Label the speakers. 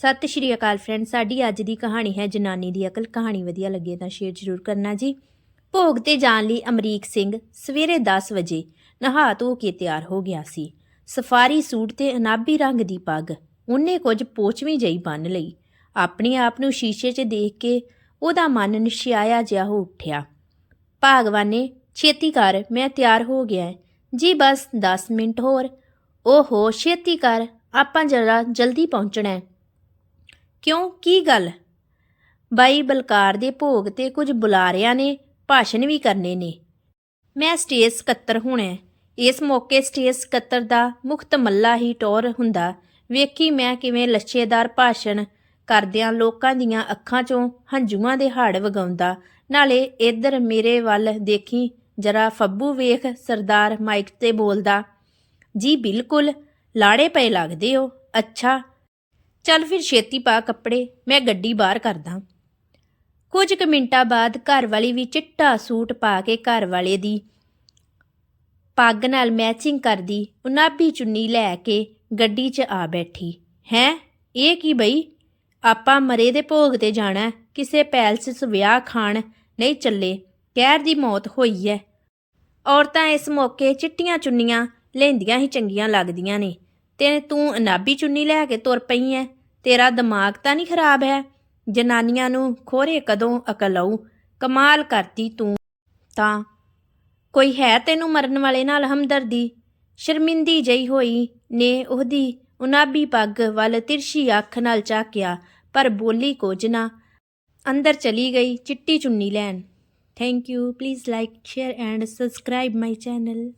Speaker 1: ਸਤਿ ਸ਼੍ਰੀ ਅਕਾਲ ਫਰੈਂਡ ਸਾਡੀ ਅੱਜ ਦੀ ਕਹਾਣੀ ਹੈ ਜਨਾਨੀ ਦੀ ਅਕਲ। ਕਹਾਣੀ ਵਧੀਆ ਲੱਗੇ ਤਾਂ ਸ਼ੇਅਰ ਜ਼ਰੂਰ ਕਰਨਾ ਜੀ। ਭੋਗ ਤੇ ਜਾਣ ਲਈ ਅਮਰੀਕ ਸਿੰਘ ਸਵੇਰੇ 10 ਵਜੇ ਨਹਾ ਧੋ ਕੇ ਤਿਆਰ ਹੋ ਗਿਆ ਸੀ। ਸਫਾਰੀ ਸੂਟ ਤੇ ਅਨਾਬੀ ਰੰਗ ਦੀ ਪੱਗ, ਉਹਨੇ ਕੁਝ ਪੋਚਵੀਂ ਜਈ ਬੰਨ ਲਈ। ਆਪਣੇ ਆਪ ਨੂੰ ਸ਼ੀਸ਼ੇ 'ਚ ਦੇਖ ਕੇ ਉਹਦਾ ਮਨ ਨਿਸ਼ਿਆਇਆ ਜਿਹਾ ਹੋ ਉੱਠਿਆ। ਭਾਗਵਾਨੇ, ਛੇਤੀ ਕਰ, ਮੈਂ ਤਿਆਰ ਹੋ ਗਿਆ ਜੀ ਬਸ 10 ਮਿੰਟ ਹੋਰ। ਓਹੋ, ਛੇਤੀ ਕਰ, ਆਪਾਂ ਜਰਾ ਜਲਦੀ ਪਹੁੰਚਣਾ ਹੈ ਕਿਉਂ? ਕੀ ਗੱਲ? ਬਾਈ ਬਲਕਾਰ ਦੇ ਭੋਗ ਤੇ ਕੁਝ ਬੁਲਾਰਿਆਂ ਨੇ ਭਾਸ਼ਣ ਵੀ ਕਰਨੇ ਨੇ। ਮੈਂ ਸਟੇਜ ਸਕੱਤਰ ਹੋਣਾ ਇਸ ਮੌਕੇ ਸਟੇਜ ਸਕੱਤਰ ਦਾ ਮੁਖਤ ਮੱਲਾ ਹੀ ਟੌਰ ਹੁੰਦਾ, ਵੇਖੀ ਮੈਂ ਕਿਵੇਂ ਲੱਛੇਦਾਰ ਭਾਸ਼ਣ ਕਰਦਿਆਂ ਲੋਕਾਂ ਦੀਆਂ ਅੱਖਾਂ 'ਚੋਂ ਹੰਝੂਆਂ ਦੇ ਹੜ ਵਗਾਉਂਦਾ, ਨਾਲੇ ਇੱਧਰ ਮੇਰੇ ਵੱਲ ਦੇਖੀ ਜਰਾ ਫੱਬੂ ਵੇਖ ਸਰਦਾਰ ਮਾਈਕ ਤੇ ਬੋਲਦਾ, ਜੀ ਬਿਲਕੁਲ, ਲਾੜੇ ਪਏ ਲੱਗਦੇ ਹੋ, ਅੱਛਾ ਚੱਲ ਫਿਰ ਛੇਤੀ ਪਾ ਕੱਪੜੇ, ਮੈਂ ਗੱਡੀ ਬਾਹਰ ਕਰਦਾ। ਕੁਝ ਕੁ ਮਿੰਟਾਂ ਬਾਅਦ ਘਰ ਵਾਲੀ ਵੀ ਚਿੱਟਾ ਸੂਟ ਪਾ ਕੇ ਘਰ ਵਾਲੇ ਦੀ ਪੱਗ ਨਾਲ ਮੈਚਿੰਗ ਕਰਦੀ ਉਨਾਬੀ ਚੁੰਨੀ ਲੈ ਕੇ ਗੱਡੀ 'ਚ ਆ ਬੈਠੀ। ਹੈ, ਇਹ ਕੀ ਬਈ? ਆਪਾਂ ਮਰੇ ਦੇ ਭੋਗ ਤੇ ਜਾਣਾ, ਕਿਸੇ ਪੈਲਸ 'ਚ ਵਿਆਹ ਖਾਣ ਨਹੀਂ ਚੱਲੇ, ਕਹਿਰ ਦੀ ਮੌਤ ਹੋਈ ਹੈ ਔਰਤਾਂ ਇਸ ਮੌਕੇ ਚਿੱਟੀਆਂ ਚੁੰਨੀਆਂ ਲੈਂਦੀਆਂ ਹੀ ਚੰਗੀਆਂ ਲੱਗਦੀਆਂ ਨੇ, ਤੇ ਤੂੰ ਅਨਾਬੀ ਚੁੰਨੀ ਲੈ ਕੇ ਤੁਰ ਪਈ ਐ। ਤੇਰਾ ਦਿਮਾਗ ਤਾਂ ਨਹੀਂ ਖਰਾਬ ਹੈ? ਜਨਾਨੀਆਂ ਨੂੰ ਖੋਰੇ ਕਦੋਂ ਅਕਲ ਆਊ? ਕਮਾਲ ਕਰਤੀ ਤੂੰ ਤਾਂ। ਕੋਈ ਹੈ ਤੈਨੂੰ ਮਰਨ ਵਾਲੇ ਨਾਲ ਹਮਦਰਦੀ? ਸ਼ਰਮਿੰਦੀ ਜਈ ਹੋਈ ਨੇ ਉਹਦੀ ਉਨਾਬੀ ਪੱਗ ਵੱਲ ਤਿਰਸ਼ੀ ਅੱਖ ਨਾਲ ਚਾਕਿਆ ਪਰ ਬੋਲੀ ਕੁਝ ਨਾ। ਅੰਦਰ ਚਲੀ ਗਈ ਚਿੱਟੀ ਚੁੰਨੀ ਲੈਣ। Thank you please like share and subscribe my channel